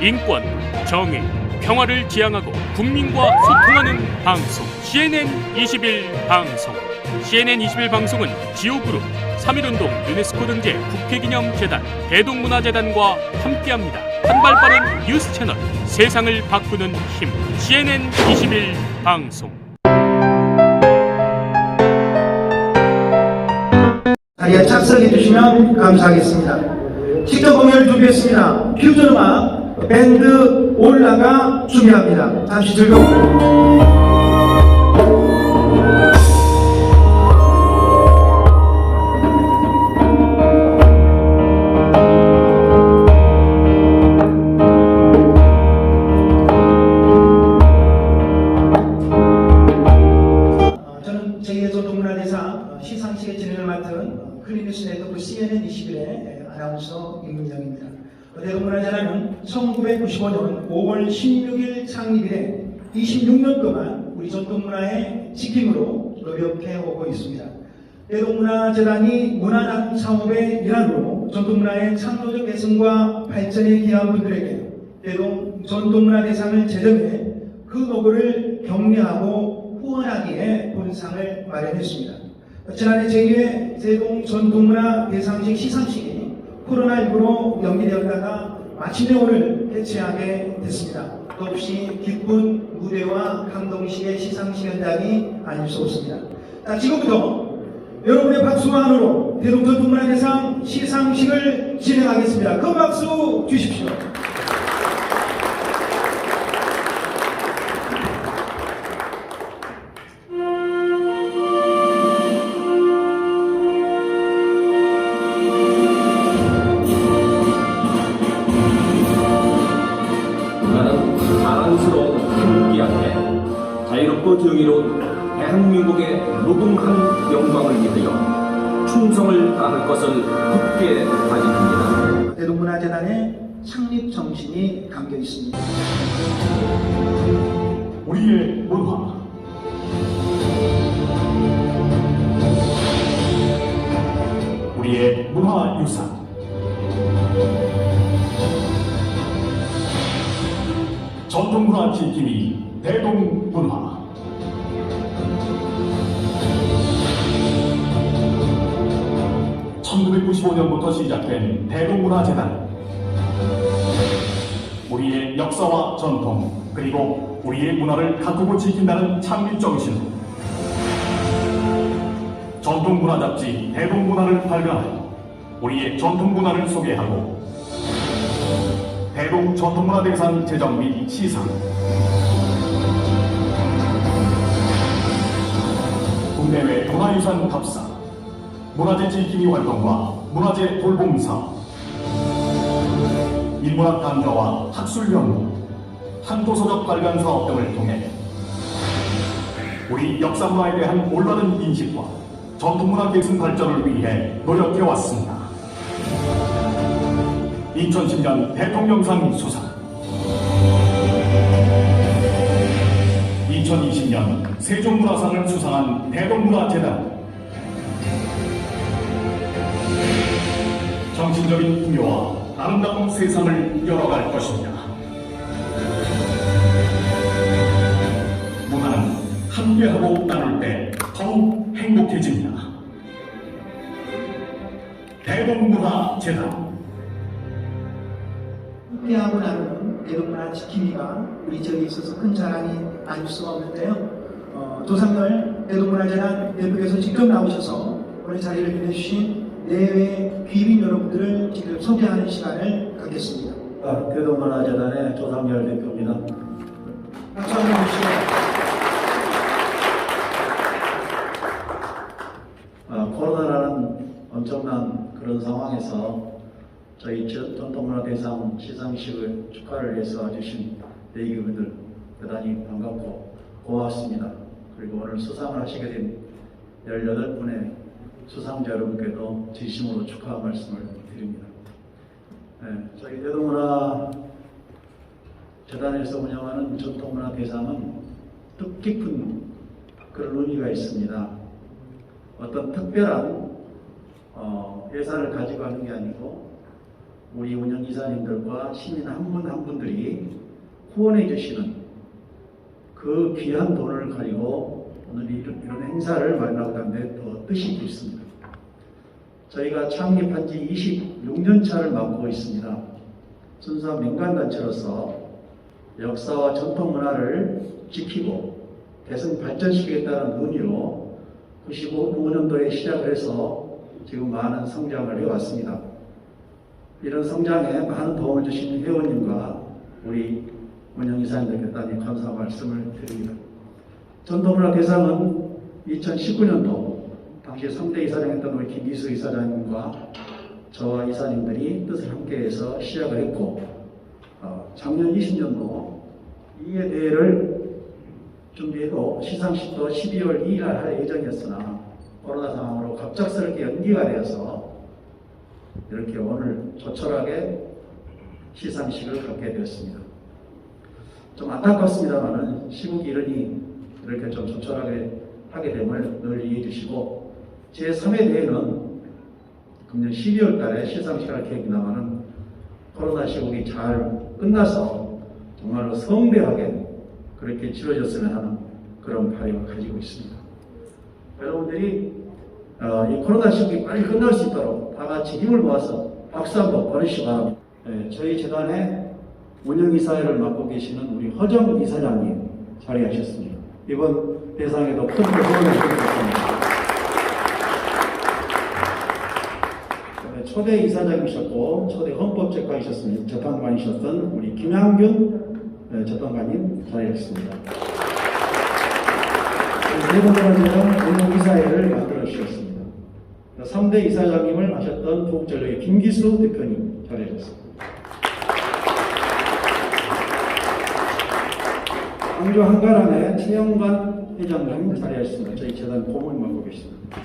인권, 정의, 평화를 지향하고 국민과 소통하는 방송 CNN 21 방송 CNN 21 방송은 지오그룹 3.1운동 유네스코 등재 국회기념재단 대동문화재단과 함께합니다. 한발 빠른 뉴스 채널 세상을 바꾸는 힘 CNN 21 방송 자리에 착석해 주시면 감사하겠습니다. 직접 공연을 준비했습니다. 퓨전 음악 밴드 올라가 준비합니다. 잠시 즐거운 제2전통문화대상 어, 시상식의 진행을 맡은 어, 클리니스 네트워크 CNN 21의 아나운서 임문영입니다. 어, 대동문화 재단은 1995년 5월 16일 창립 이래 26년 동안 우리 전통문화의 지킴으로 노력해 오고 있습니다. 대동문화재단이 문화낭 사업의 일환으로 전통문화의 창조적 개선과 발전에 기여한 분들에게 대동 전통문화 대상을 제정해 그 노고를 격려하고 후원하기에 본상을 마련했습니다. 지난해 제2회 세동 전통문화 대상식 시상식이 코로나19로 연기되었다가 마침내 오늘 개최하게 됐습니다. 더없이 기쁜 무대와 감동식의 시상식 현장이 아닐 수 없습니다. 자, 지금부터 여러분의 박수와 한으로 대동 전통문화 대상 시상식을 진행하겠습니다. 큰 박수 주십시오. 문화재단 우리의 역사와 전통 그리고 우리의 문화를 가꾸고 지킨다는 창립 정신으로 전통문화 잡지 대동문화를 발간하여 우리의 전통문화를 소개하고 대동 전통문화 대상 제정 및 시상 국내외 문화유산 답사 문화재 지킴이 활동과 문화재 돌봄사 인문학 강좌와 학술 연구, 한도서적 발간 사업 등을 통해 우리 역사 문화에 대한 올바른 인식과 전통문화 계승 발전을 위해 노력해 왔습니다. 2010년 대통령상 수상 2020년 세종문화상을 수상한 대동문화재단 정신적인 풍요와 아름다운 세상을 열어갈 것입니다. 문화는 함께하고 나눌 때 더욱 행복해집니다. 대동문화재단 함께하고 나누는 대동문화 지킴이가 우리 지역에 있어서 큰 자랑이 아닐 수가 없는데요. 어, 조상열 대동문화재단 대표께서 직접 나오셔서 오늘 자리를 빛내주신 내외 귀빈 여러분들을 지금 소개하는 시간을 갖겠습니다. 아, 대동문화재단의 조상열 대표입니다. 박수 한번 주시고 아, 코로나라는 엄청난 그런 상황에서 저희 전- 전통문화 대상 시상식을 축하를 해서 와주신 대기분들 대단히 반갑고 고맙습니다. 그리고 오늘 수상을 하시게 된 18분의 수상자 여러분께도 진심으로 축하 말씀을 드립니다. 네, 저희 대동문화 재단에서 운영하는 전통문화 대상은 뜻깊은 그런 의미가 있습니다. 어떤 특별한 어, 예산을 가지고 하는 게 아니고 우리 운영이사님들과 시민 한 분한 분들이 후원해 주시는 그 귀한 돈을 가지고 오늘 이런, 이런 행사를 마련하는데 더 뜻이 있습니다. 저희가 창립한 지 26년 차를 맞고 있습니다. 순수한 민간단체로서 역사와 전통 문화를 지키고 대승 발전시키겠다는 의미로 95년도에 시작을 해서 지금 많은 성장을 해왔습니다. 이런 성장에 많은 도움을 주신 회원님과 우리 운영이사님들께 단히 감사 말씀을 드립니다. 전통문화 대상은 2019년도 당시 3대 이사장이었던 우리 김기수 이사장님과 저와 이사님들이 뜻을 함께해서 시작을 했고 어, 작년 20년도 이에 대해를 준비해도 시상식도 12월 2일 날할 예정이었으나 코로나 상황으로 갑작스럽게 연기가 되어서 이렇게 오늘 조촐하게 시상식을 갖게 되었습니다. 좀 안타깝습니다만은 시국이 이러니 이렇게 좀 조촐하게 하게 됨을 늘 이해해 주시고 제3회 대회는 금년 12월 달에 시상식을 할 계획입니다만은 코로나 시국이 잘 끝나서 정말로 성대하게 그렇게 치러졌으면 하는 그런 바람을 가지고 있습니다. 여러분들이 어, 이 코로나 시국이 빨리 끝날 수 있도록 다 같이 힘을 모아서 박수 한번 보내시기 바랍니다. 네, 저희 재단의 운영이사회를 맡고 계시는 우리 허정 이사장님 자리하셨습니다. 이번 대상에도 큰 후원을. 네, 초대 이사장이셨고 초대 헌법재판이셨습니다. 재판관이셨던 우리 김양균 네, 재판관님 자리하셨습니다. 네 번째는 운영이사회를 만들어 주셨습니다. 3대 이사장님을 하셨던 부국전력의 김기수 대표님 자리하셨습니다. 광주 한가람의 최영관 회장님 자리하셨습니다. 저희 재단 고문 맡고 계십니다.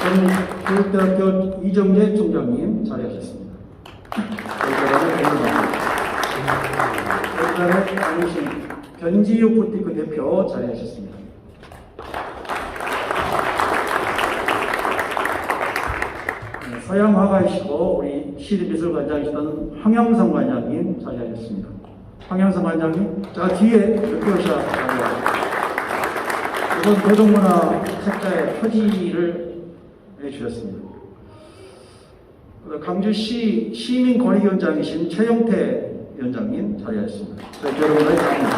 저는 교육대학교 이정재 총장님 자리하셨습니다. 재단의 강우신 변지유 부티크 대표 자리하셨습니다. 네, 서양 화가이시고 우리 시립미술관장이시던 황영성 관장님 자리하셨습니다. 황영성 관장님, 자 뒤에 오셔야 이번 도덕문화 책자의 표지를 해주셨습니다. 강주시 시민권익위원장이신 최영태 위원장님 자리하셨습니다. 저희 여러분의 감사합니다.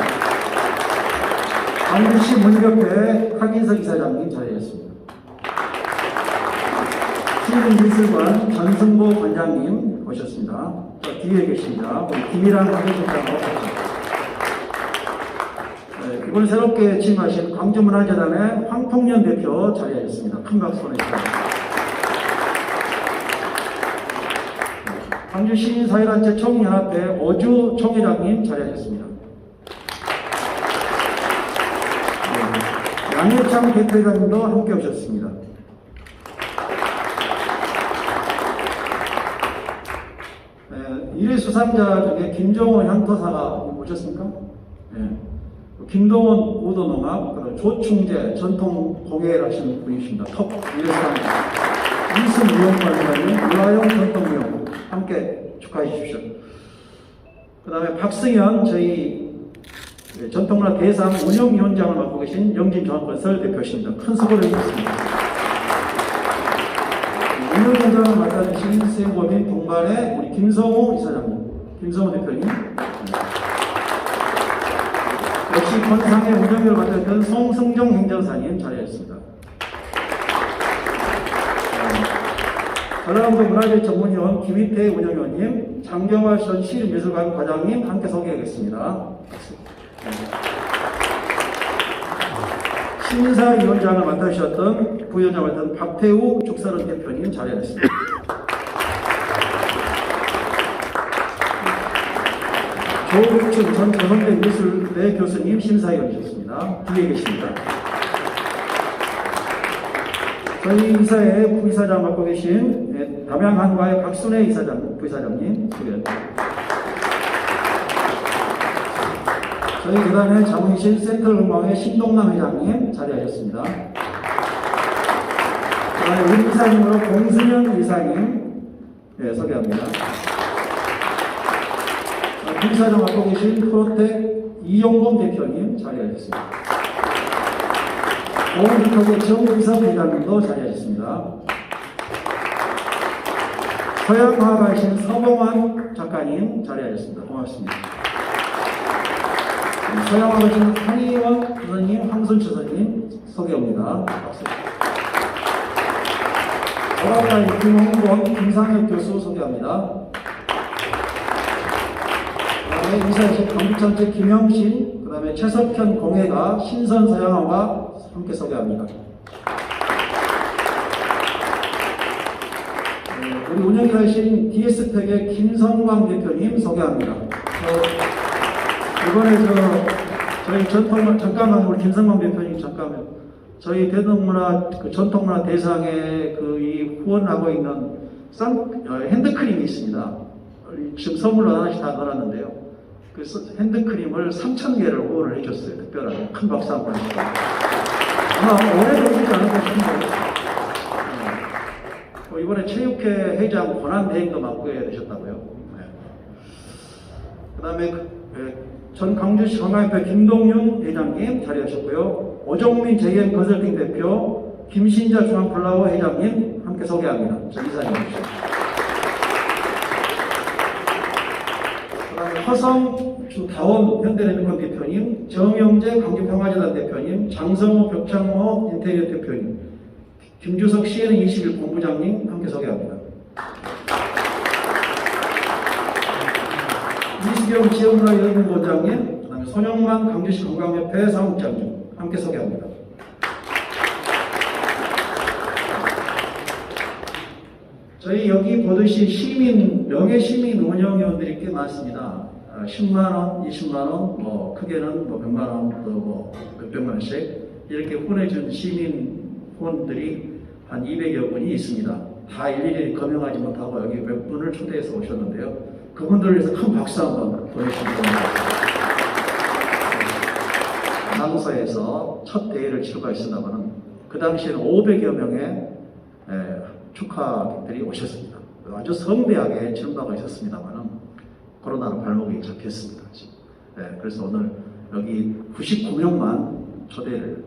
강주시 문협회 박인석 이사장님 자리하셨습니다. 시민미술관 전승보 관장님 오셨습니다. 저 뒤에 계십니다. 관계실장 오셨습니다. 네, 이번 새롭게 취임하신 광주문화재단의 황통년 대표 자리하셨습니다. 큰 박수 보내주십니다. 광주 시민사회단체 총연합회 어주 총회장님 자리하셨습니다. 네, 양해창 대표회장님도 함께 오셨습니다. 네, 일회 수상자 중에 김종원 향토사가 오셨습니까? 네. 김동원 그리고 조충재 전통 공예를 하시는 분이십니다. 톱 일회 수상자. 이승무용관장님, 유아용 전통무용 함께 축하해 주십시오. 그 다음에 박승현 저희 전통문화 대상 운영위원장을 맡고 계신 영진종합건설 대표십니다. 큰 수고를 해주셨습니다. 운영위원장을 맡아주신 수행법인 동반의 우리 김성우 이사장님, 김성우 대표님, 역시 건상의 운영위를 맡았던 송승종 행정사님 자리하셨습니다. 전라남도 문화재 전문위원 김희태 운영위원님, 장경화 전 시립미술관 과장님 함께 소개하겠습니다. 심사위원장을 맡으셨던 부위원장을 맡은 박태우 죽서른 대표님 자리하셨습니다. 조국춘 전 경험대 미술대 교수님 심사위원이셨습니다. 뒤에 계십니다. 저희 이사의 부이사장 맡고 계신 네, 담양한과의 박순애 이사장, 부이사장님 소개합니다. 저희 재단의 자문이신 센트럴 음악의 신동남 회장님 자리하셨습니다. 우리 이사님으로 공순현 이사님 네, 소개합니다. 아, 김사장 맡고 계신 프로텍 이용범 대표님 자리하셨습니다. 오은기톡의 정의선 회장님도 자리하셨습니다. 서양화가이신 서봉환 작가님 자리하셨습니다. 고맙습니다. 서양화가이신 한의원 선생님, 황순철 선생님 소개합니다. 오라가이 김홍권, 김상혁 교수 소개합니다. 그 다음에 이사실 강북전체 김영신, 그 다음에 최석현 공예가 신선 서양화가 함께 소개합니다. 네, 우리 운영에 하신 DS텍의 김성광 대표님 소개합니다. 저, 이번에 저, 저희 전통, 잠깐만, 우리 김성광 대표님 잠깐만. 저희 대동문화, 그 전통문화 대상에 그 이 후원하고 있는 쌍, 어, 핸드크림이 있습니다. 지금 선물로 하나씩 다 넣어놨는데요. 그 서- 핸드크림을 3,000개를 후원을 해줬어요. 특별하게. 큰 박수 한번 해주세요. 아마 오래되지 않을까 싶은데. 어, 이번에 체육회 회장 권한 대행도 맡고야 되셨다고요. 네. 그 다음에 그, 예, 전 광주시 관광협회 김동윤 회장님 자리하셨고요. 오정민 JM 컨설팅 대표, 김신자 중앙플라워 회장님 함께 소개합니다. 저 이사님 화성 주다원 현대레미콘 대표님, 정영재 광주평화재단 대표님, 장성호 벽창호 인테리어 대표님, 김주석 CNN 21 본부장님 함께 소개합니다. 이수경 지역문화 연구 원장님, 그다음에 손영만 강주시 관광협회 사무국장님 함께 소개합니다. 저희 여기 보듯이 시민, 명예 시민 운영위원들이 꽤 많습니다. 아, 10만원, 20만원, 뭐, 크게는 뭐 100만원, 또 뭐 몇백만원씩 이렇게 후원해준 시민 후원들이 한 200여 분이 있습니다. 다 일일이 검명하지 못하고 여기 몇 분을 초대해서 오셨는데요. 그분들을 위해서 큰 박수 한번 보내주시기 바랍니다. 장소에서 첫 대회를 치러가있으다가는 그 당시에는 500여 명의 에, 축하객들이 오셨습니다. 아주 성대하게 치른다고 있었습니다만은 코로나로 발목이 잡혔습니다. 네, 그래서 오늘 여기 99명만 초대를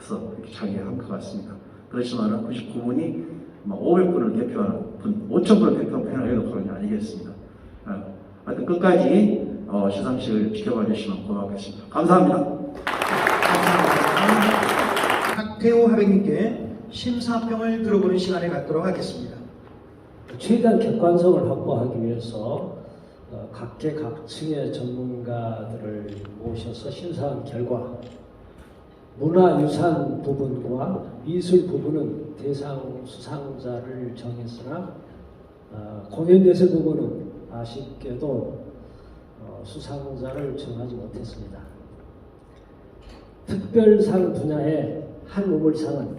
해서 이렇게 자기한 것 같습니다. 그렇지만은 99분이 500분을 대표하는 분, 5,000분을 대표하는 게 아니겠습니다. 어, 하여튼 끝까지 어, 시상식을 지켜봐 주시면 고맙겠습니다. 감사합니다. 박태호 하백님께 심사평을 들어보는 시간을 갖도록 하겠습니다. 최대한 객관성을 확보하기 위해서 어, 각계각층의 전문가들을 모셔서 심사한 결과 문화유산 부분과 미술 부분은 대상 수상자를 정했으나 어, 공연예술 부분은 아쉽게도 어, 수상자를 정하지 못했습니다. 특별상 분야의 한 우물상은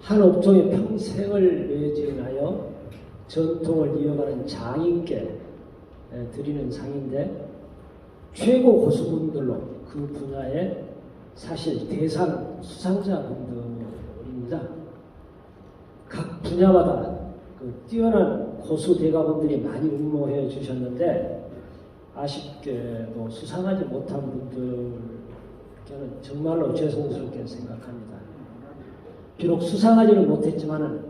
한 업종의 평생을 매진하여 전통을 이어가는 장인께 에, 드리는 상인데 최고 고수분들로 그 분야의 사실 대상 수상자분들입니다. 각 분야마다 그 뛰어난 고수 대가분들이 많이 응모해 주셨는데 아쉽게도 수상하지 못한 분들께는 정말로 죄송스럽게 생각합니다. 비록 수상하지는 못했지만은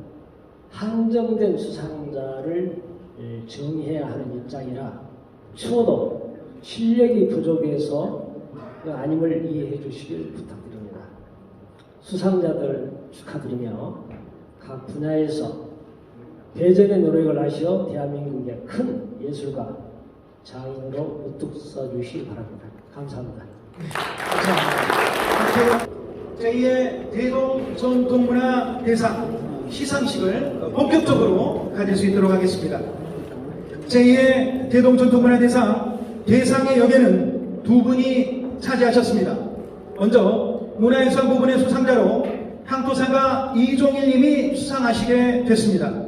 한정된 수상자를 예, 정해야 하는 입장이라 추워도 실력이 부족해서 그 아님을 이해해 주시길 부탁드립니다. 수상자들 축하드리며 각 분야에서 대전의 노력을 하시어 대한민국의 큰 예술가 장인으로 우뚝 서주시기 바랍니다. 감사합니다. 제2의 대동 전통문화 대상 시상식을 본격적으로 가질 수 있도록 하겠습니다. 제2의 대동 전통문화 대상 대상의 역에는 두 분이 차지하셨습니다. 먼저 문화유산 부분의 수상자로 향토상가 이종일 님이 수상하시게 됐습니다.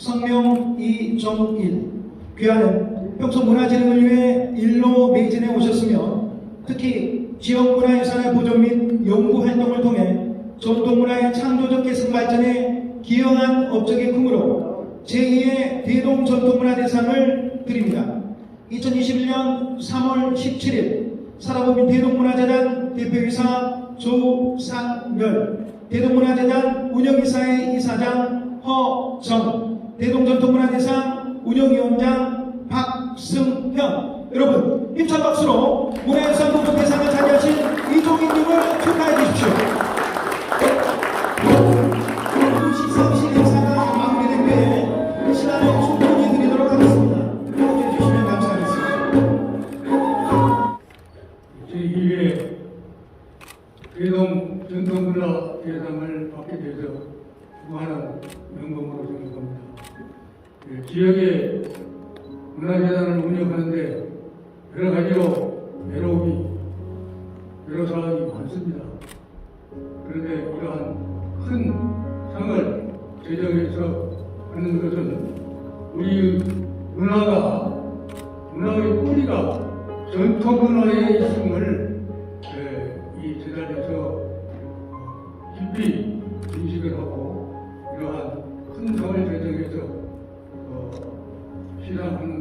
성명 이정일 귀하는 평소 문화진흥을 위해 일로 매진해 오셨으며 특히 지역 문화유산의 보존 및 연구 활동을 통해 전통문화의 창조적 계승 발전에 기여한 업적의 품으로 제2의 대동 전통문화대상을 드립니다. 2021년 3월 17일 사라법인 대동문화재단 대표이사 조상열, 대동문화재단 운영이사의 이사장 허정, 대동전통문화 대상 운영위원장 박승현. 여러분 힘찬 박수로 문화유산 보존 대상을 차지하신 이종인 님을 축하해 주십시오. 오늘 시상식 행사가 마무리된 후에 그 시간에 충분히 드리도록 하겠습니다. 함께해 주시면 감사하겠습니다. 제2회 대동 전통문화 대상을 받게 돼서 무한한. 예, 지역의 문화재단을 운영하는데 여러 가지로 외로움이 여러 사항이 많습니다. 그런데 이러한 큰 상을 제정해서 하는 것은 우리 문화가 문화의 뿌리가 전통 문화에 있음을 에, 이 재단에서 깊이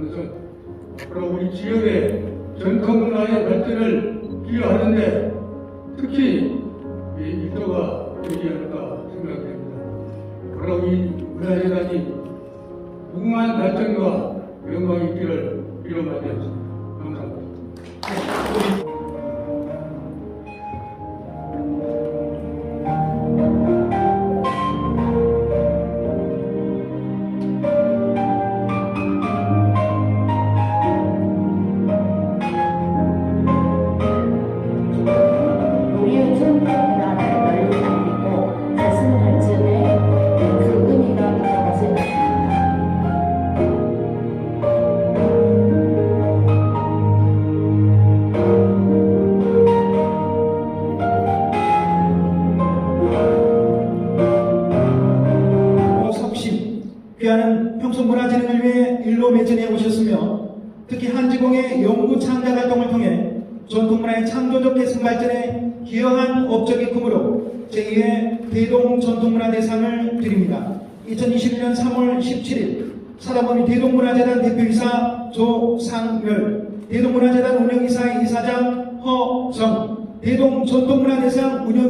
것은 앞으로 우리 지역의 전통 문화의 발전을 기여하는데 특히 이 일조가 되지 않을까 생각됩니다. 바로 이 문화재단이 무궁한 발전과 영광이 있기를 빌어마겠습니다. 감사합니다.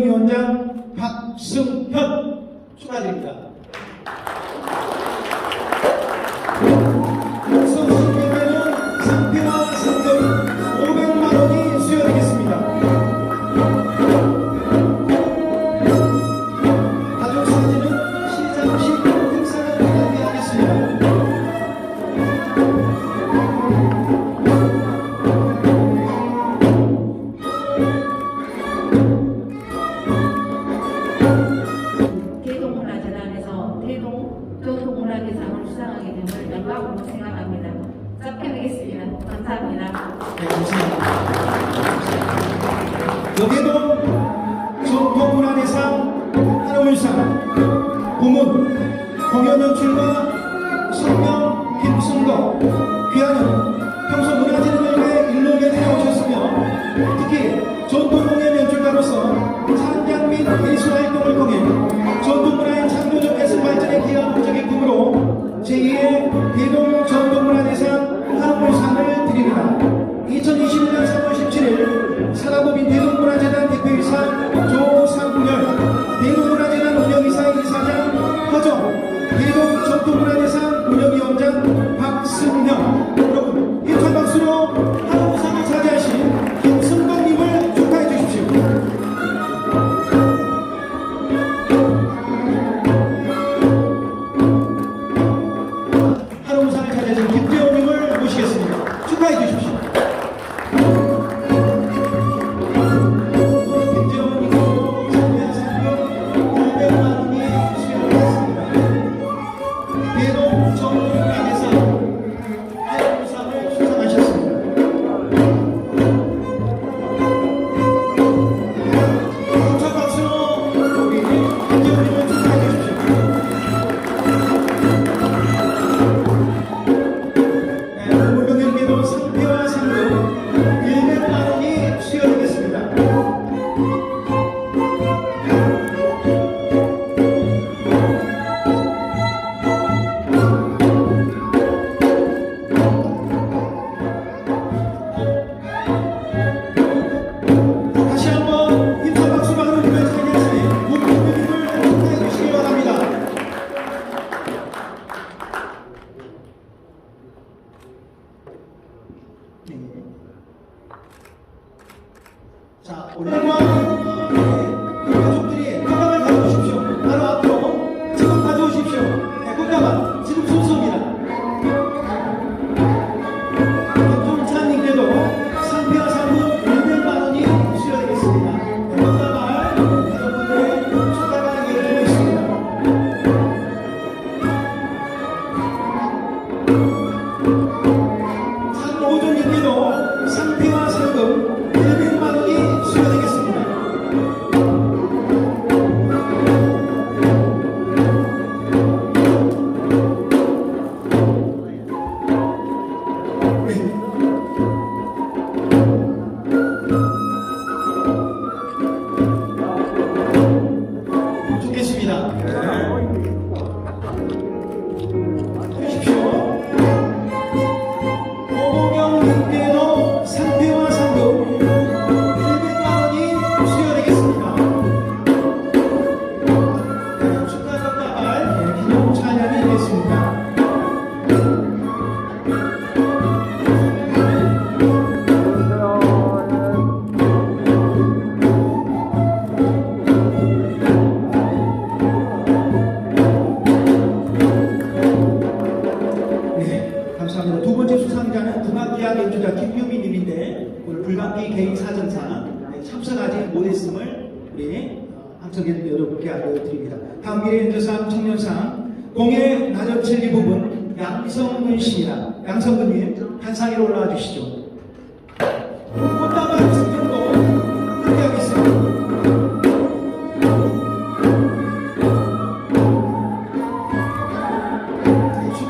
위원장 박승현 축하드립니다.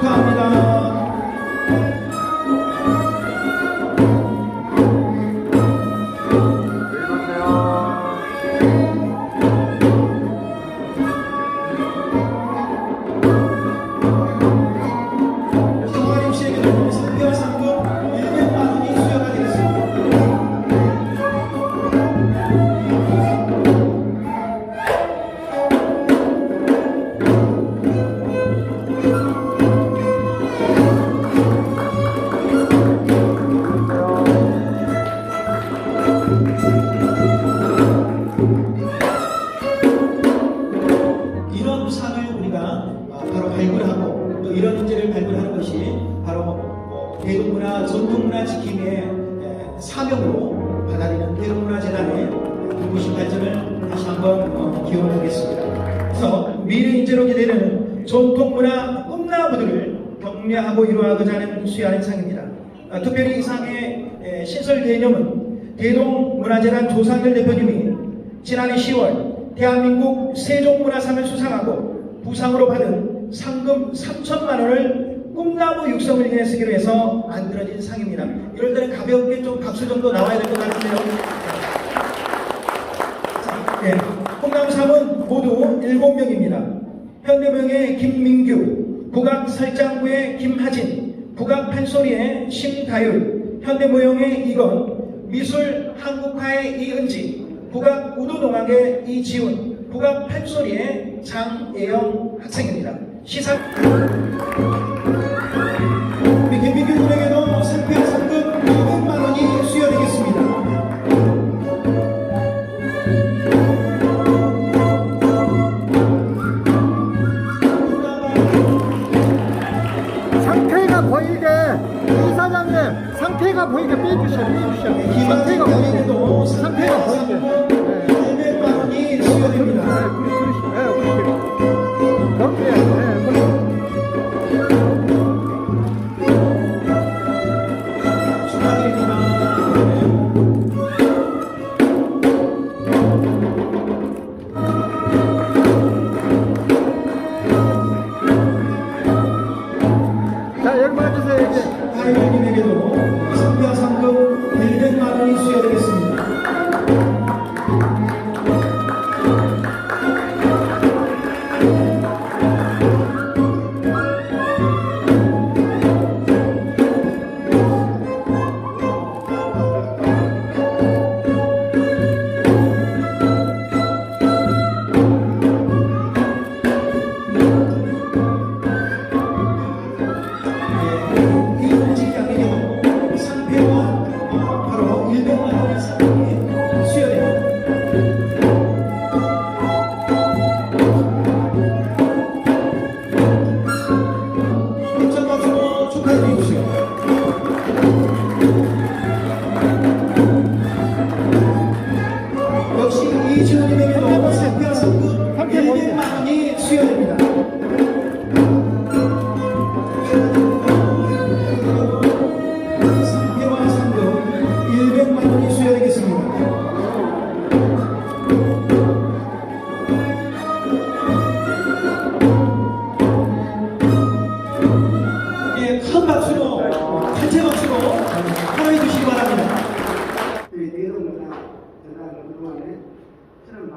kamdan 한번 어, 기원하겠습니다. 그래서 미래 인재로 기대는 전통 문화 꿈나무들을 격려하고 이루어가고자 하는 수야한 상입니다. 아, 특별히 이 상의 신설 개념은 대동문화재단 조상열 대표님이 지난해 10월 대한민국 세종문화상을 수상하고 부상으로 받은 상금 3천만 원을 꿈나무 육성을 위해 쓰기로 해서 만들어진 상입니다. 이럴 때는 가볍게 좀 박수 정도 나와야 될 것 같은데요. 네. 홍남삼은 모두 7명입니다. 현대병의 김민규, 국악설장부의 김하진, 국악판소리의 심다율, 현대무용의 이건, 미술 한국화의 이은지, 국악우도동학의 이지훈, 국악판소리의 장예영 학생입니다. 시상...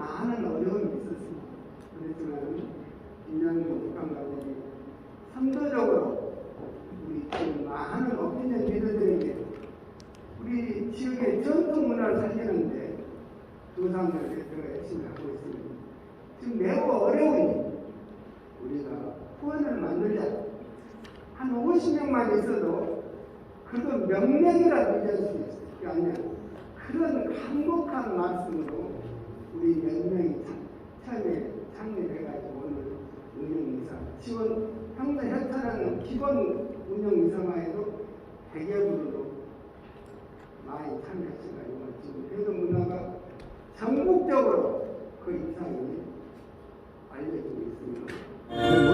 많은 어려움이 있었습니다. 그렇지만 김양국 국방감독이 선도적으로 우리 지금 많은 어린이 리더들에게 우리 지역의 전통 문화를 살리는데 조상을 제가 열심히 하고 있습니다. 지금 매우 어려우니 우리가 후원을 만들자. 한 50명만 있어도 그래도 몇 명이라도 이길 수 있지 않냐. 그런 한복한 말씀으로 우리 몇 명이 탄에 창립해가지고 오늘 운영이사 지원 항상 협찬하는 기본 운영이사만해도 100여 분으로 많이 참여하시가지고 지금 회도 문화가 전국적으로 그 이상이 알려지고 있습니다.